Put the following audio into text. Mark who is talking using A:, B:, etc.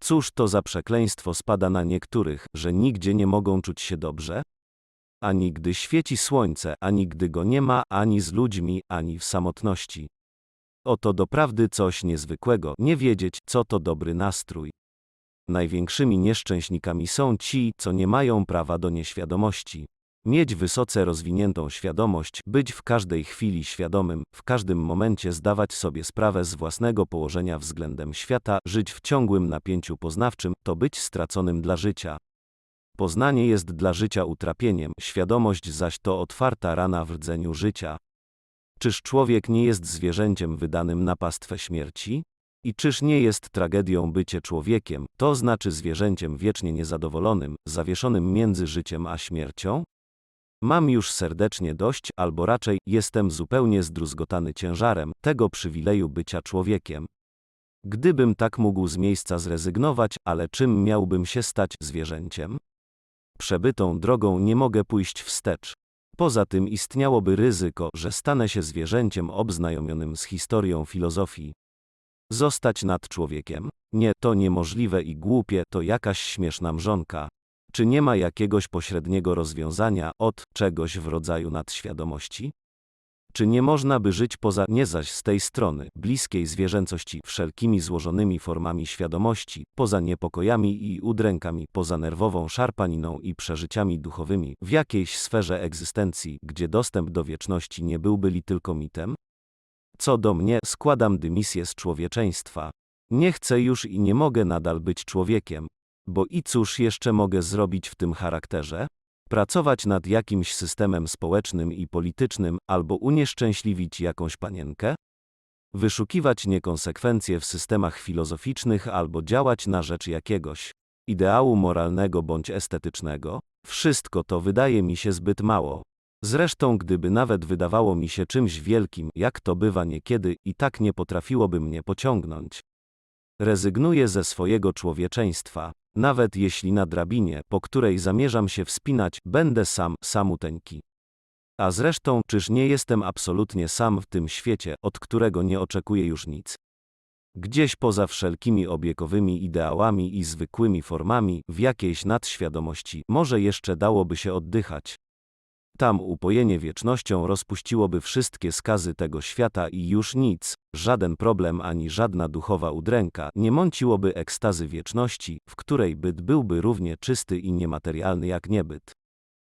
A: Cóż to za przekleństwo spada na niektórych, że nigdzie nie mogą czuć się dobrze? Ani gdy świeci słońce, ani gdy go nie ma, ani z ludźmi, ani w samotności. Oto doprawdy coś niezwykłego, nie wiedzieć, co to dobry nastrój. Największymi nieszczęśnikami są ci, co nie mają prawa do nieświadomości. Mieć wysoce rozwiniętą świadomość, być w każdej chwili świadomym, w każdym momencie zdawać sobie sprawę z własnego położenia względem świata, żyć w ciągłym napięciu poznawczym, to być straconym dla życia. Poznanie jest dla życia utrapieniem, świadomość zaś to otwarta rana w rdzeniu życia. Czyż człowiek nie jest zwierzęciem wydanym na pastwę śmierci? I czyż nie jest tragedią bycie człowiekiem, to znaczy zwierzęciem wiecznie niezadowolonym, zawieszonym między życiem a śmiercią? Mam już serdecznie dość, albo raczej jestem zupełnie zdruzgotany ciężarem tego przywileju bycia człowiekiem. Gdybym tak mógł z miejsca zrezygnować, ale czym miałbym się stać zwierzęciem? Przebytą drogą nie mogę pójść wstecz. Poza tym istniałoby ryzyko, że stanę się zwierzęciem obznajomionym z historią filozofii. Zostać nad człowiekiem? Nie, to niemożliwe i głupie, to jakaś śmieszna mrzonka. Czy nie ma jakiegoś pośredniego rozwiązania od czegoś w rodzaju nadświadomości? Czy nie można by żyć poza, nie zaś z tej strony, bliskiej zwierzęcości, wszelkimi złożonymi formami świadomości, poza niepokojami i udrękami, poza nerwową szarpaniną i przeżyciami duchowymi, w jakiejś sferze egzystencji, gdzie dostęp do wieczności nie byłby li tylko mitem? Co do mnie, składam dymisję z człowieczeństwa. Nie chcę już i nie mogę nadal być człowiekiem. Bo i cóż jeszcze mogę zrobić w tym charakterze? Pracować nad jakimś systemem społecznym i politycznym, albo unieszczęśliwić jakąś panienkę? Wyszukiwać niekonsekwencje w systemach filozoficznych albo działać na rzecz jakiegoś ideału moralnego bądź estetycznego? Wszystko to wydaje mi się zbyt mało. Zresztą, gdyby nawet wydawało mi się czymś wielkim, jak to bywa niekiedy, i tak nie potrafiłoby mnie pociągnąć. Rezygnuję ze swojego człowieczeństwa, nawet jeśli na drabinie, po której zamierzam się wspinać, będę sam, samuteńki. A zresztą, czyż nie jestem absolutnie sam w tym świecie, od którego nie oczekuję już nic? Gdzieś poza wszelkimi obiekowymi ideałami i zwykłymi formami, w jakiejś nadświadomości, może jeszcze dałoby się oddychać. Tam upojenie wiecznością rozpuściłoby wszystkie skazy tego świata i już nic, żaden problem ani żadna duchowa udręka nie mąciłoby ekstazy wieczności, w której byt byłby równie czysty i niematerialny jak niebyt.